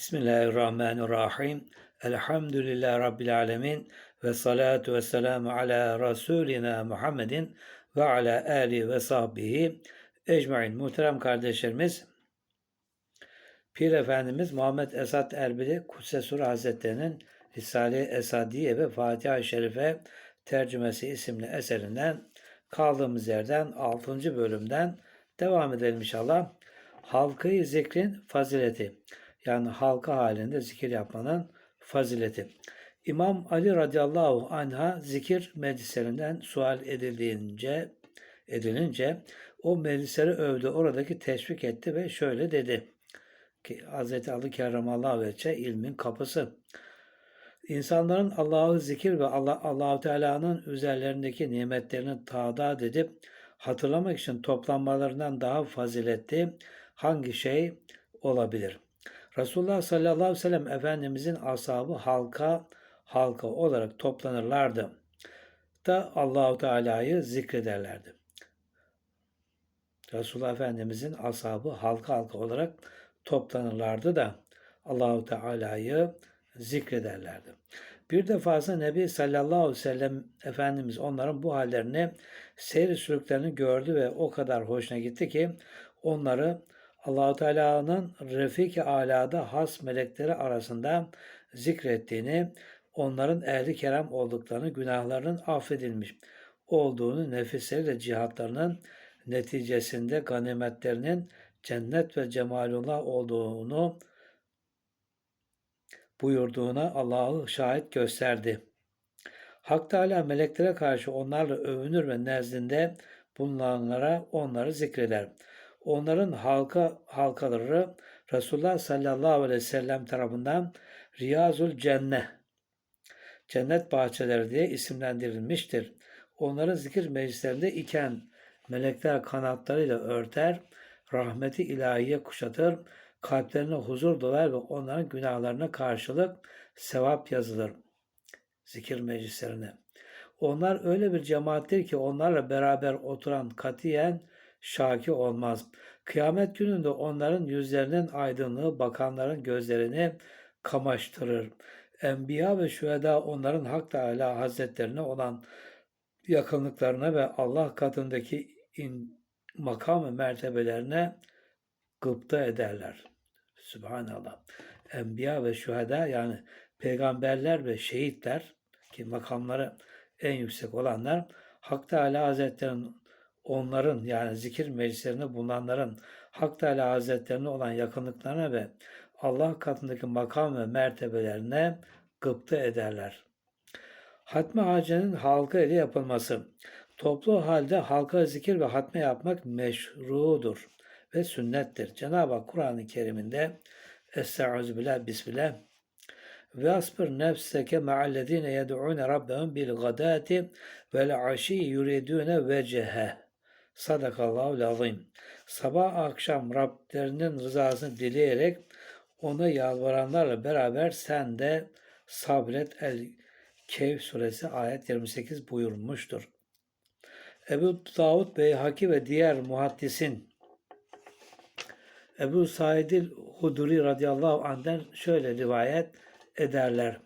Bismillahirrahmanirrahim. Elhamdülillahi Rabbil alemin. Ve salatu ve selamu ala Resulina Muhammedin ve ala ali ve sahbihi ecmain. Muhterem kardeşlerimiz, Pir Efendimiz Muhammed Esad Erbili Kudsesur Hazretleri'nin Risale-i Esadiye ve Fatiha-i Şerife tercümesi isimli eserinden kaldığımız yerden 6. bölümden devam edelim inşallah. Halkayı zikrin fazileti yani halka halinde zikir yapmanın fazileti. İmam Ali radıyallahu anh'a zikir meclislerinden sual edildiğince edilince o meclisleri övdü, oradaki teşvik etti ve şöyle dedi ki Hz. Ali Kerramallahu Veçe ilmin kapısı. İnsanların Allah'ı zikir ve Allah Allahu Teala'nın üzerlerindeki nimetlerini tadat edip hatırlamak için toplanmalarından daha faziletli hangi şey olabilir? Resulullah sallallahu aleyhi ve sellem Efendimizin ashabı halka halka olarak toplanırlardı da Allahu Teala'yı zikrederlerdi. Resulullah Efendimizin ashabı halka halka olarak toplanırlardı da Allahu Teala'yı zikrederlerdi. Bir defasında Nebi sallallahu aleyhi ve sellem Efendimiz onların bu hallerini seyir sürüklerini gördü ve o kadar hoşuna gitti ki onları Allahu Teala'nın Refik-i Ala'da has melekleri arasında zikrettiğini, onların ehli kerem olduklarını, günahlarının affedilmiş olduğunu, nefisleriyle cihatlarının neticesinde ganimetlerinin cennet ve cemalullah olduğunu buyurduğuna Allah'ı şahit gösterdi. Hak Teala meleklere karşı onlarla övünür ve nezdinde bulunanlara onları zikreder. Onların halka halkaları Resulullah sallallahu aleyhi ve sellem tarafından Riyazul Cenne cennet bahçeleri diye isimlendirilmiştir. Onların zikir meclislerinde iken melekler kanatlarıyla örter, rahmeti ilahiye kuşatır, kalplerine huzur dolar ve onların günahlarına karşılık sevap yazılır. Zikir meclislerine. Onlar öyle bir cemaattir ki onlarla beraber oturan katiyen şaki olmaz. Kıyamet gününde onların yüzlerinin aydınlığı bakanların gözlerini kamaştırır. Enbiya ve şüheda onların Hak Teala Hazretlerine olan yakınlıklarına ve Allah katındaki in, makam ve mertebelerine gıpta ederler. Subhanallah. Enbiya ve şüheda yani peygamberler ve şehitler ki makamları en yüksek olanlar Hak Teala Hazretlerinin onların yani zikir meclislerinde bulunanların Hak Teala Hazretlerine olan yakınlıklarına ve Allah katındaki makam ve mertebelerine gıpta ederler. Hatme hacının halka ile yapılması. Toplu halde halka zikir ve hatme yapmak meşrudur ve sünnettir. Cenab-ı Hak Kur'an-ı Kerim'inde Estaizu billah bismillah ve asbir nefseke ma'allezine yed'une rabbehum bil gadati vel aşi yuridune vecehe Sadakallahu azim. Sabah akşam Rablerinin rızasını dileyerek ona yalvaranlarla beraber sen de sabret el Keyf suresi ayet 28 buyurmuştur. Ebu Davud Beyhaki ve diğer muhaddisin Ebu Saidil Huduri radıyallahu anh'den şöyle rivayet ederler.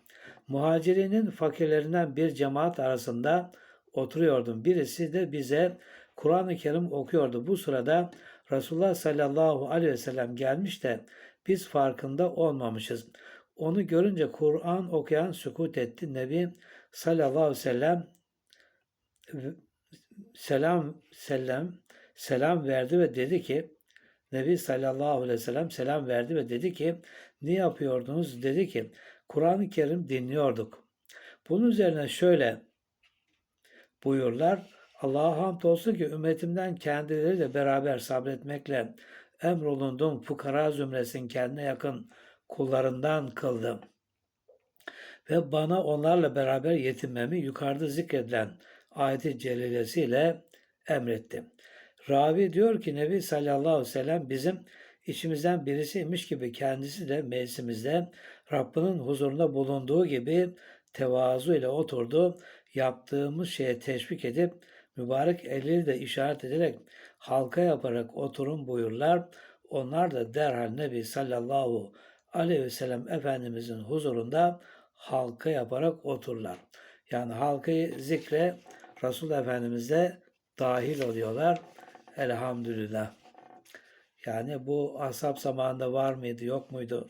Muhacirinin fakirlerinden bir cemaat arasında oturuyordum. Birisi de bize Kur'an-ı Kerim okuyordu. Bu sırada Resulullah sallallahu aleyhi ve sellem gelmiş de biz farkında olmamışız. Onu görünce Kur'an okuyan sükut etti. Nebi sallallahu aleyhi ve sellem selam selam selam verdi ve dedi ki Nebi sallallahu aleyhi ve sellem selam verdi ve dedi ki ne yapıyordunuz? Dedi ki Kur'an-ı Kerim dinliyorduk. Bunun üzerine şöyle buyurlar. Allah'a hamd olsun ki ümmetimden kendileriyle beraber sabretmekle emrolunduğum fukara zümresin kendine yakın kullarından kıldım. Ve bana onlarla beraber yetinmemi yukarıda zikredilen ayeti celilesiyle emrettim. Ravi diyor ki Nebi sallallahu aleyhi ve sellem bizim içimizden birisiymiş gibi kendisi de meclisimizde Rabbinin huzurunda bulunduğu gibi tevazu ile oturdu. Yaptığımız şeye teşvik edip mübarek eliyle de işaret ederek halka yaparak oturun buyurlar. Onlar da derhal Nebi sallallahu aleyhisselam Efendimizin huzurunda halka yaparak otururlar. Yani halkayı zikre Resul Efendimiz de dahil oluyorlar. Elhamdülillah. Yani bu ashab zamanında var mıydı yok muydu?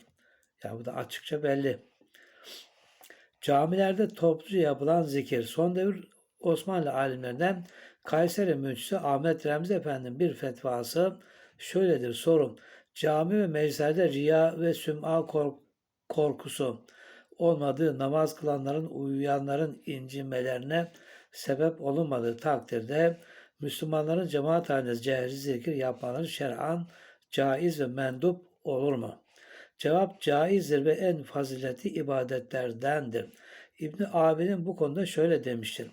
Ya bu da açıkça belli. Camilerde topluca yapılan zikir. Son devir Osmanlı alimlerinden Kayseri Müftüsü Ahmet Remzi Efendi'nin bir fetvası şöyledir sorum. Cami ve meclislerde riya ve süm'a kork- korkusu olmadığı namaz kılanların uyuyanların incinmelerine sebep olunmadığı takdirde Müslümanların cemaat halinde cehri zikir yapmaları şer'an caiz ve mendup olur mu? Cevap caizdir ve en faziletli ibadetlerdendir. İbni Abi'nin bu konuda şöyle demiştir.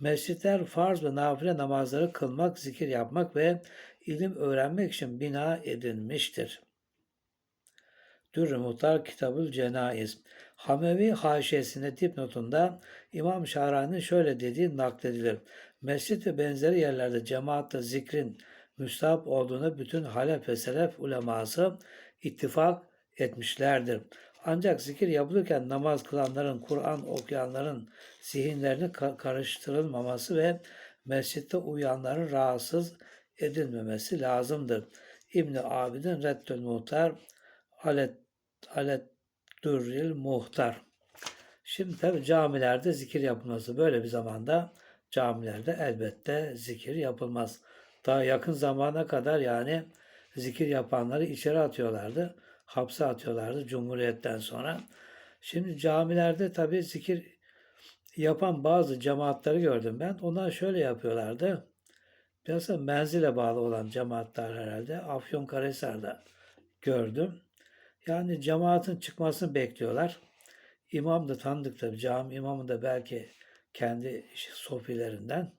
Mescitler farz ve nafile namazları kılmak, zikir yapmak ve ilim öğrenmek için bina edilmiştir. Dürr-i Muhtar Kitabül Cenaiz. Hamevi haşiyesinde dipnotunda İmam Şahrani'nin şöyle dediği nakledilir. Mescit ve benzeri yerlerde cemaatle zikrin müstahap olduğunu bütün Halep ve Selef uleması ittifak etmişlerdir. Ancak zikir yapılırken namaz kılanların, Kur'an okuyanların zihinlerini ka- karıştırılmaması ve mescitte uyanların rahatsız edilmemesi lazımdır. İbni Abidin Reddül Muhtar Alet, Alet Dürril Muhtar. Şimdi tabi camilerde zikir yapılması böyle bir zamanda camilerde elbette zikir yapılmaz. Daha yakın zamana kadar yani zikir yapanları içeri atıyorlardı. Hapse atıyorlardı Cumhuriyet'ten sonra. Şimdi camilerde tabi zikir yapan bazı cemaatleri gördüm ben. Onlar şöyle yapıyorlardı. Biraz da menzile bağlı olan cemaatler herhalde. Afyonkarahisar'da gördüm. Yani cemaatin çıkmasını bekliyorlar. İmam da tanıdık tabii. Cami imamı da belki kendi sofilerinden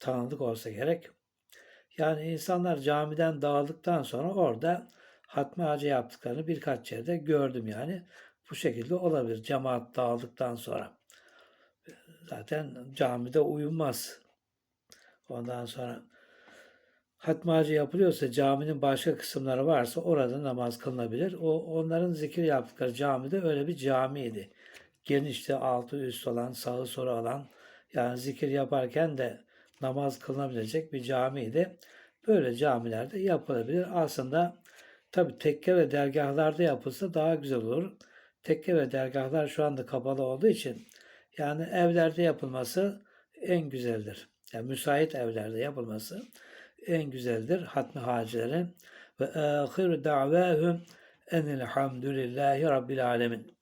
tanıdık olsa gerek. Yani insanlar camiden dağıldıktan sonra orada hatmi hacı yaptıklarını birkaç yerde gördüm yani. Bu şekilde olabilir cemaat dağıldıktan sonra. Zaten camide uyunmaz. Ondan sonra hatmi hacı yapılıyorsa caminin başka kısımları varsa orada namaz kılınabilir. O onların zikir yaptıkları camide öyle bir camiydi. Genişte altı üst olan, sağı soru olan yani zikir yaparken de namaz kılınabilecek bir camiydi. Böyle camilerde yapılabilir. Aslında tabi tekke ve dergahlarda yapılsa daha güzel olur. Tekke ve dergahlar şu anda kapalı olduğu için yani evlerde yapılması en güzeldir. Yani müsait evlerde yapılması en güzeldir hatmi hacilerin ve ahir davahum enilhamdülillahi rabbil alemin.